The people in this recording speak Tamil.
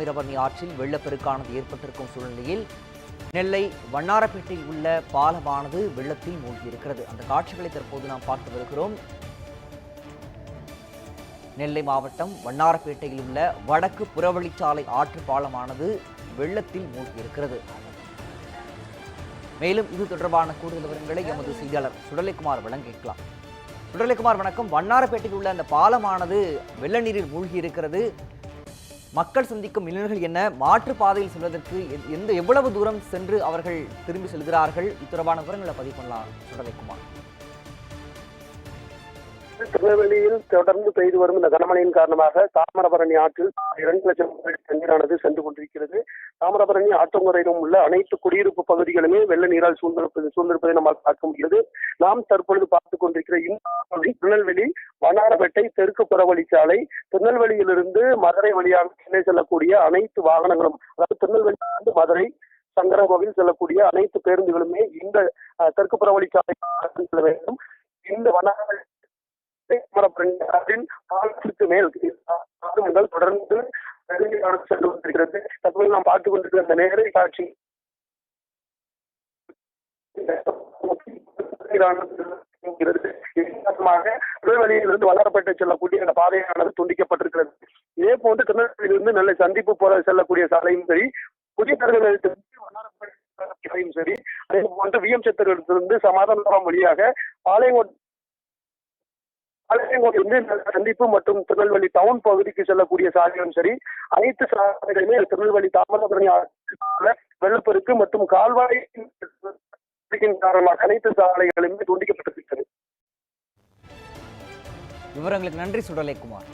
தாமிரபரணி ஆற்றில் வெள்ளப்பெருக்கானது ஏற்பட்டிருக்கும் சூழ்நிலையில் நெல்லை வண்ணாரப்பேட்டையில் உள்ள பாலமானது வெள்ளத்தில் மூழ்கியிருக்கிறது. அந்த காட்சிகளை தற்போது நாம் பார்த்து வருகிறோம். நெல்லை மாவட்டம் வண்ணாரப்பேட்டையில் உள்ள வடக்கு புறவழிச்சாலை ஆற்று பாலமானது வெள்ளத்தில் மூழ்கியிருக்கிறது. மேலும் இது தொடர்பான கூடுதல் விவரங்களை எமது செய்தியாளர் சுடலைக்குமார் வழங்கிக்கலாம் சுடலைக்குமார் வணக்கம். வண்ணாரப்பேட்டையில் உள்ள அந்த பாலமானது வெள்ள நீரில் மூழ்கி இருக்கிறது மக்கள் சந்திக்கும் இளைஞர்கள் என்ன? மாற்று பாதையில் செல்வதற்கு எந்த எவ்வளவு தூரம் சென்று அவர்கள் திரும்பி செல்கிறார்கள்? இத்தொடர்பான விவரங்களை பதிவு பண்ணலாம். சுடலைக்குமார் திருநெல்வேலியில் தொடர்ந்து பெய்து வரும் இந்த கனமழையின் காரணமாக தாமிரபரணி ஆற்றில் இரண்டு லட்சம் தண்ணீரானது சென்று கொண்டிருக்கிறது. தாமிரபரணி ஆற்றங்குறையிலும் உள்ள அனைத்து குடியிருப்பு பகுதிகளுமே வெள்ள நீரால் சூழ்ந்திருப்பது சூழ்ந்திருப்பதை நம்மால் பார்க்க முடிகிறது. நாம் தற்பொழுது பார்த்துக் கொண்டிருக்கிற இந்த திருநெல்வேலி வண்ணாரப்பேட்டை தெற்கு புறவழிச்சாலை திருநெல்வேலியிலிருந்து மதுரை வழியாக சென்னை செல்லக்கூடிய அனைத்து வாகனங்களும் அதாவது திருநெல்வேலியிலிருந்து மதுரை சங்கரகோவில் செல்லக்கூடிய அனைத்து பேருந்துகளுமே இந்த அஹ், தெற்கு புறவழிச்சாலை செல்ல வேண்டும். இந்த வண்ணாரப்பேட்டை தாமிரபரணியின் பாலத்திற்கு மேல் தொடர்ந்து கவனம் சென்று கொண்டிருக்கிறது. தற்போது நாம் பார்த்துக் கொண்டிருக்கிற அந்த நேர காட்சி. திருநெல்வேலியிலிருந்து வளரப்பட்டு செல்லக்கூடிய அந்த பாதையானது துண்டிக்கப்பட்டிருக்கிறது. இதே போன்று திருநெல்வேலியிலிருந்து நல்ல சந்திப்பு போற செல்லக்கூடிய சாலையும் சரி புதிய தெருவிலிருந்து வண்ணாரப்பேட்டையும் சரி அதே போன்று விஎம் சத்திரத்திலிருந்து சமாதானபுரம் வழியாக பாளையங்கோட்டை பாளையங்கோட்டிலிருந்து வந்து சந்திப்பு மற்றும் திருநெல்வேலி டவுன் பகுதிக்கு செல்லக்கூடிய சாலைகளும் சரி அனைத்து சாலைகளுமே திருநெல்வேலி தாமிரபரணி வெள்ளப்பெருக்கு மற்றும் கால்வாய் காரணமாக அனைத்து சாலைகளுமே துண்டிக்கப்பட்டிருக்கிறது. விவரங்களுக்கு நன்றி சுடலைக்குமார்